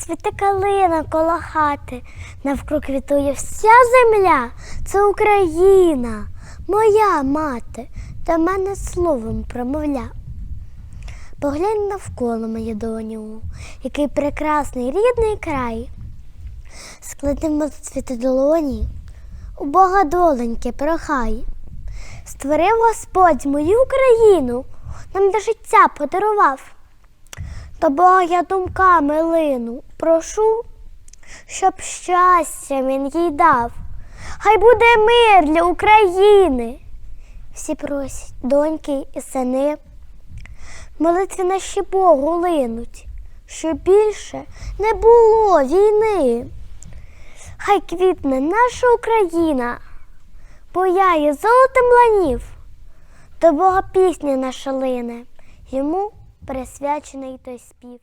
Цвіте калина коло хати, навкруг квітує вся земля. Це Україна, моя мати, до мене словом промовля. Поглянь навколо моє доню, який прекрасний рідний край. Складемо цвіти долоні, у Бога доленьки прохай. Створив Господь мою Україну, нам до життя подарував. До Бога я думками лину, прошу, щоб щастя він їй дав. Хай буде мир для України. Всі просять доньки і сини. Молитви наші Богу линуть, щоб більше не було війни. Хай квітне наша Україна, бояє золотим ланів, до Бога пісня наша лине, йому присвячений той спів.